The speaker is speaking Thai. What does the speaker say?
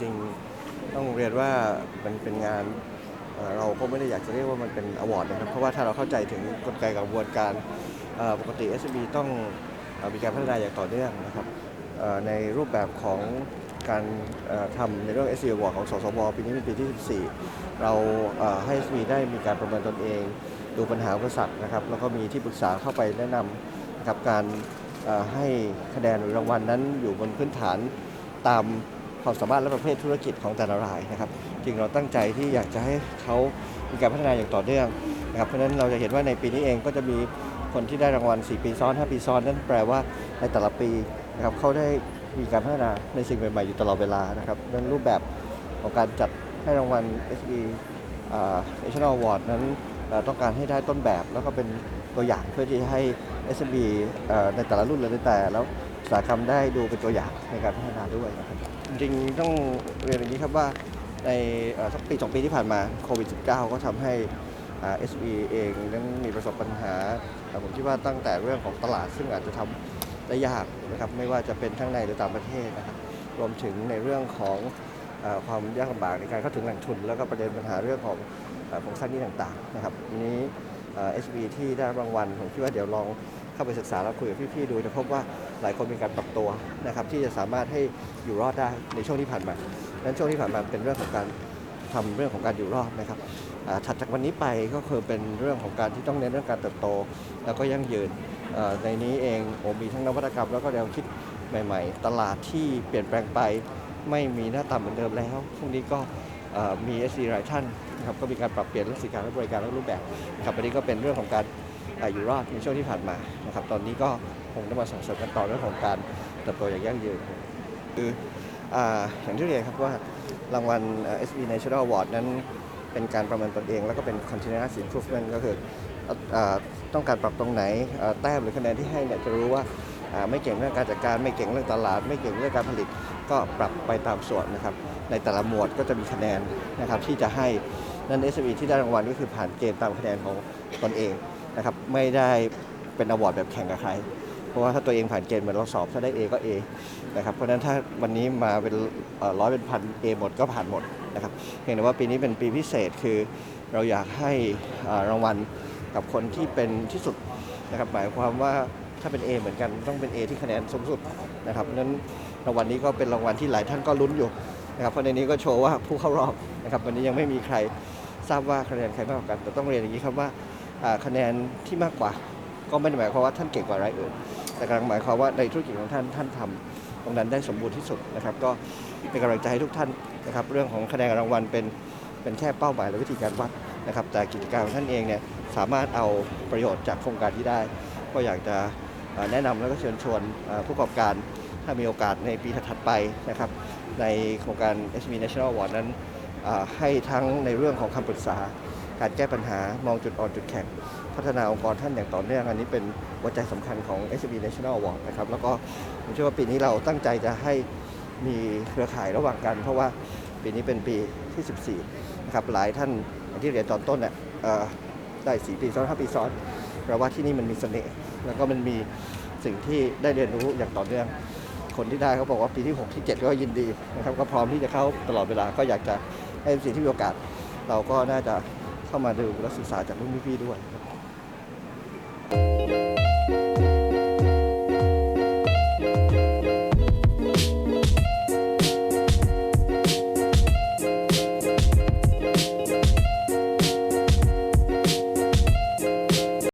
จริงต้องเรียนว่ามันเป็นงานเราก็ไม่ได้อยากจะเรียกว่ามันเป็นอวอร์ดนะครับ เพราะว่าถ้าเราเข้าใจถึงกลไกกระบวนการปกติ SB ต้องมีการพัฒนาอย่างต่อเนื่องนะครับในรูปแบบของการทำในเรื่อง s อ a w a r d ของสสบปีนี้เป็นปีที่ 14 เราให้ SB ได้มีการประเมินตนเอง ดูปัญหาอุปสรรคนะครับ แล้วก็มีที่ปรึกษาเข้าไปแนะนำกับการให้คะแนนรรางวัลนนั้นอยู่บนพื้นฐานตาม ความสามารถและประเภทธุรกิจของแต่ละรายนะครับจริงเราตั้งใจที่อยากจะให้เขามีการพัฒนาอย่างต่อเนื่องนะครับเพราะฉะนั้นเราจะเห็นว่าในปีนี้เองก็จะมีคนที่ได้รางวัล 4 ปีซ้อน 5 ปีซ้อน นั่นแปลว่าในแต่ละปีนะครับเขาได้มีการพัฒนาในสิ่งใหม่ๆอยู่ตลอดเวลานะครับดังนั้นรูปแบบของการจัดให้รางวัล SB อ่า National Award นั้นต้องการให้ได้ต้นแบบแล้วก็เป็นตัวอย่างเพื่อที่จะให้ SMB เอ่อในแต่ละรุ่นหรือในแต่แล้วอุตสาหกรรมได้ดูเป็นตัวอย่างในการพัฒนาด้วยนะครับ จริงๆต้องเรียนอย่างนี้ครับว่าในสักปีสองปีที่ผ่านมาโควิด -19 ก็ทำให้เอ่า SB เองนั้นมีประสบปัญหาอ่ผมคิดว่าตั้งแต่เรื่องของตลาดซึ่งอาจจะทำได้ยากนะครับไม่ว่าจะเป็นทั้งในหรือต่างประเทศนะครับรวมถึงในเรื่องของอความยากลำบากในการเข้าถึงแหล่งทุน แล้วก็ประเด็นปัญหาเรื่องของเอ่อโครงสร้างนี้ต่างๆนะครับทีนี้เอ่อ SB ที่ได้รางวัลผมคิดว่าเดี๋ยวลองเข้าไปศึกษาแล้วคุยกับพี่ๆดูจะพบว่า หลายคนมีการปรับตัวนะครับที่จะสามารถให้อยู่รอดได้ในช่วงที่ผ่านมานั้นช่วงที่ผ่านมาเป็นเรื่องของการทำเรื่องของการอยู่รอดนะครับถัดจากวันนี้ไปก็คือเป็นเรื่องของการที่ต้องเน้นเรื่องการเติบโต แล้วก็ยั่งยืนในนี้เองโอมีทั้งนวัตกรรมแล้วก็แนวคิดใหม่ ๆ ตลาดที่เปลี่ยนแปลงไปไม่มีหน้าตาเหมือนเดิมแล้วพวกนี้ก็เอ่อมี s อหลายท่านนะครับก็มีการปรับเปลี่ยนเรื่องสินค้าและบริการและรูปแบบครับอันนี้ก็เป็นเรื่องของการ อยู่รอดในช่วงที่ผ่านมานะครับตอนนี้ก็คงต้องมาส่งเสริมกันต่อเรื่องของการเติบโตอย่างยั่งยืนคืออย่างที่เรียนครับว่ารางวัลเอ่อ SB National Award นั้นเป็นการประเมินตนเอง แล้วก็เป็น continuous improvement ก็คืออต้องการปรับตรงไหนแต้มหรือคะแนนที่ให้เนี่ยจะรู้ว่าอ่าไม่เก่งเรื่องการจัดการไม่เก่งเรื่องตลาด ไม่เก่งเรื่องการผลิตก็ปรับไปตามส่วนนะครับ ในแต่ละหมวดก็จะมีคะแนนนะครับที่จะให้นั่น SB ที่ได้รางวัลก็คือผ่านเกณฑ์ตามคะแนนของตนเอง นะครับไม่ได้เป็นอวอร์ดแบบแข่งกับใคร เพราะว่าถ้าตัวเองผ่านเกณฑ์เหมือนเราสอบ ถ้าได้ A ก็ A นะครับเพราะฉะนั้นถ้าวันนี้มาเป็นร้อยเป็นพัน A หมดก็ผ่านหมดนะครับเพียงแต่ว่าปีนี้เป็นปีพิเศษคือเราอยากให้รางวัลกับคนที่เป็นที่สุดนะครับหมายความว่าถ้าเป็น A เหมือนกันต้องเป็น A ที่คะแนนสูงสุดนะครับเพราะนั้นรางวัลนี้ก็เป็นรางวัลที่หลายท่านก็ลุ้นอยู่นะครับเพราะในนี้ก็โชว์ว่าผู้เข้ารอบนะครับวันนี้ยังไม่มีใครทราบว่าคะแนนใครมากกว่ากันแต่ต้องเรียนอย่างนี้ครับว่า คะแนนที่มากกว่า ก็ไม่ได้หมายความว่าท่านเก่งกว่ารายอื่น แต่กำลังหมายความว่าในธุรกิจของท่านท่านทำตรงนั้นได้สมบูรณ์ที่สุดนะครับ ก็เป็นกำลังใจให้ทุกท่านนะครับ เรื่องของคะแนนรางวัลเป็นเป็นแค่เป้าหมายและวิธีการวัดนะครับ แต่กิจการของท่านเองเนี่ยสามารถเอาประโยชน์จากโครงการที่ได้ ก็อยากจะแนะนำแล้วก็เชิญชวนผู้ประกอบการถ้ามีโอกาสในปีถัดไปนะครับ ในโครงการ SB National Award นั้นให้ทั้งในเรื่องของคำปรึกษา การแก้ปัญหามองจุดอ่อนจุดแข็งพัฒนาองค์กรท่านอย่างต่อเนื่องอันนี้เป็นหัวใจสำคัญของ SB National Award นะครับแล้วก็ผมเชื่อว่าปีนี้เราตั้งใจจะให้มีเครือข่ายระหว่างกัน เพราะว่าปีนี้เป็นปีที่ 14นะครับหลายท่านอย่างที่เรียนตอนต้นเนี่ยได้4ปีซ้อน5ปีซ้อนแปลว่าที่นี่มันมีเสน่ห์แล้วก็มันมีสิ่งที่ได้เรียนรู้อย่างต่อเนื่องคนที่ได้เขาบอกว่าปีที่ 6 ที่ 7 ก็ยินดีนะครับก็พร้อมที่จะเข้าตลอดเวลาก็อยากจะให้สิ่งที่มีโอกาส เราก็น่าจะ เข้ามาดูและศึกษาจากรุ่นพี่ๆด้วยครับ